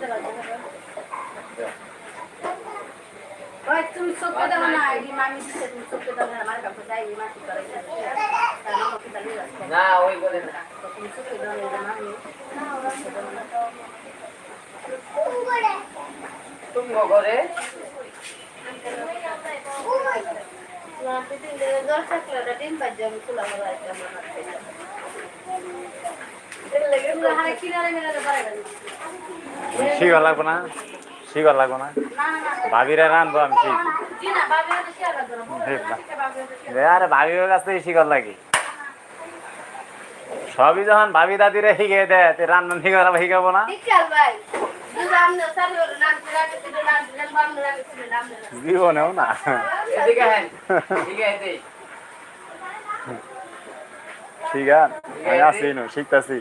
না তুমি চোখে দেবো না এই মামি দিচ্ছে তুমি চোখে দেবো না আমার কাছে যাই করে না ওই করে না। তুমি চোখে দেবো না মামি তুমি ঘরে? দশ টাকা ডিম বাজে আমি চুলা মারা হারে কিনারে মিলাতে পারে না। শিখা লাগবো না? শিখা লাগবো না? ভাবিরা রানবো আমি শিখ আরে ভাবির কাছ থেকে শিখার লাগে। সবই যখন ভাবি দাদিরা শিখে দেয় রান্না শিখার শিখাবো না? জীবনেও না। ঠিক আছে আমি আছি শিখতেছি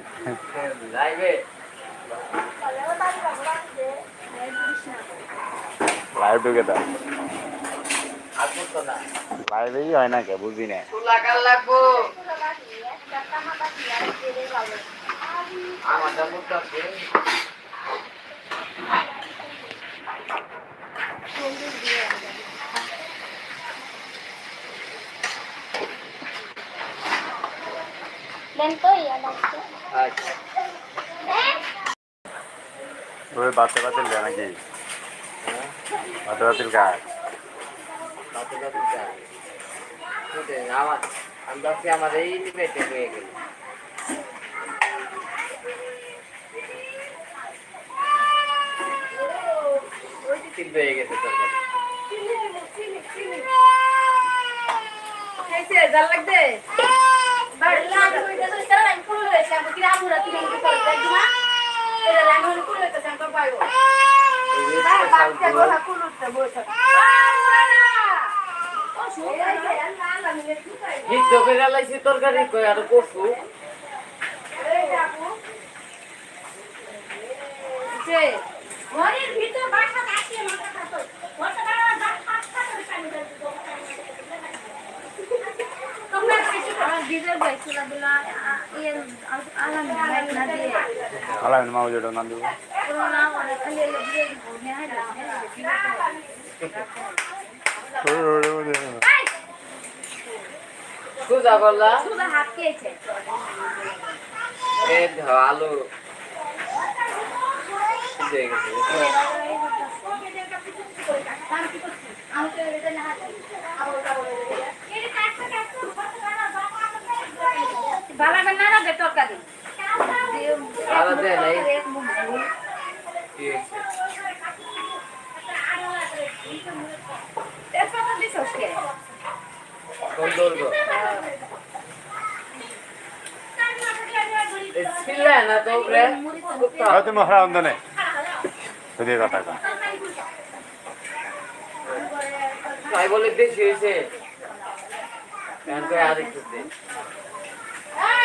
লাইভে ঢুকে দাও তো লাইভেই হয় না কে বুঝি না। চুলা কাল লাগবো। আমারটা মুখটা আচ্ছা ওই বাচ্চা বাচ্চা লে নাকি বাচ্চা কাজ কত কত চাই আমার আমি ভাবছি আমার এই পেটে হয়ে গেল তিন হয়ে গেছে তরকারি খাইছে জাল লাগবে বাড়ি লাগবে ওইটা তো তারা ফুল হয়েছে আমি কি রামু রাতি আমি ফাট করে পানি দেয় তোমরা গিজার ভাই চুলা দিলা ইয়ে আলাম লাইট না দিয়ে আলাম মা ওজোটা না দিব। না মানে সুজা করলা শুধু হাত খেয়েছে এই আলু সিদ্ধ গেছে। বালাবেন না রাখবে তরকারি আলাদা দেয় নাই কি হয়েছে? তেজপাতা দিছস কে কোন দৌড় ছিল না তো উপরে হয়তো মহারা অন্দনে যদি কথা তাই বলে বেশি হয়েছে। আর একটু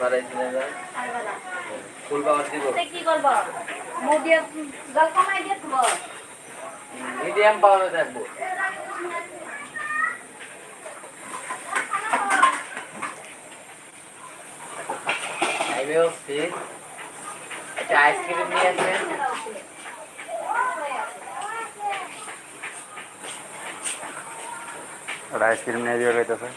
বাড়াইছি না। যা। ফুল পাওয়ার দিব। কি করব? মুদিয়া জল কমাই দিয়ে দিব মিডিয়াম পাওয়ারে থাকব। টাইমে হচ্ছে একটা আইসক্রিম নিয়ে আসবেন। ওটা আইসক্রিম নিয়ে দিয়ে রইতেছে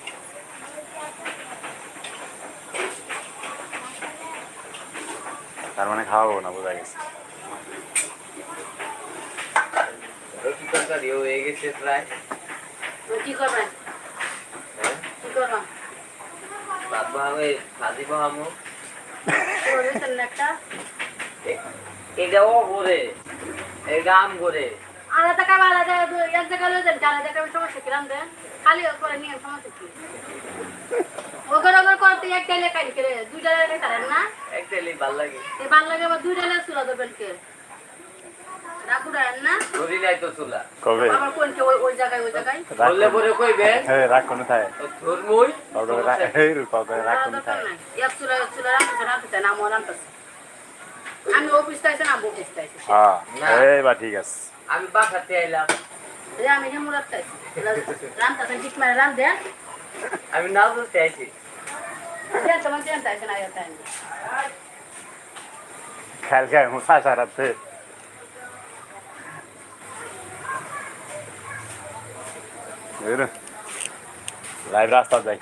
তার মানে খাওয়াবো না বোঝা গেছে। হয়ে গেছে প্রায়। কি করবেন কি করবেন ভাত বহাবে ভাজি বহামো করেছেন একটা? এটা ও করে এটা আম করে। আলাদা আলাদা দু- এক জায়গায় লয়ে যান আলাদা সমস্যা কিরাম দেন খালি করে নিয়ে সমস্যা কি? ওগর ওগর করতে একটা লেখাই করে দুইটা না? ভালো লাগে। এই ভালো লাগে আবার দুইটা লেখা চুলা দেবেন কে কবে? ওই ওই জায়গায় ওই জায়গায়। বললে পরে কইবে হ্যাঁ রাখ কোনো থাকে ধর্মই? কবে কবে রাখ আর থাকে এক চুলা চুলা রাখতে রাখতে না? আমার রাখতেছে আমি অফিস চাইছি না অফিস চাইছি হ্যাঁ এই বা ঠিক আছে। আমি বাসাতে আইলাম। আমি হেমু রাখতেছি ঠিক মানে দেন আমি নাও তো চাইছি খেয়াল খেয়াল মুসা সারাতে লাইভ রাস্তা যাই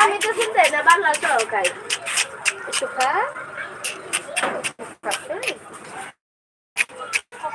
আমি তো শুনতে না বাংলা চড়াও খাই একটু খা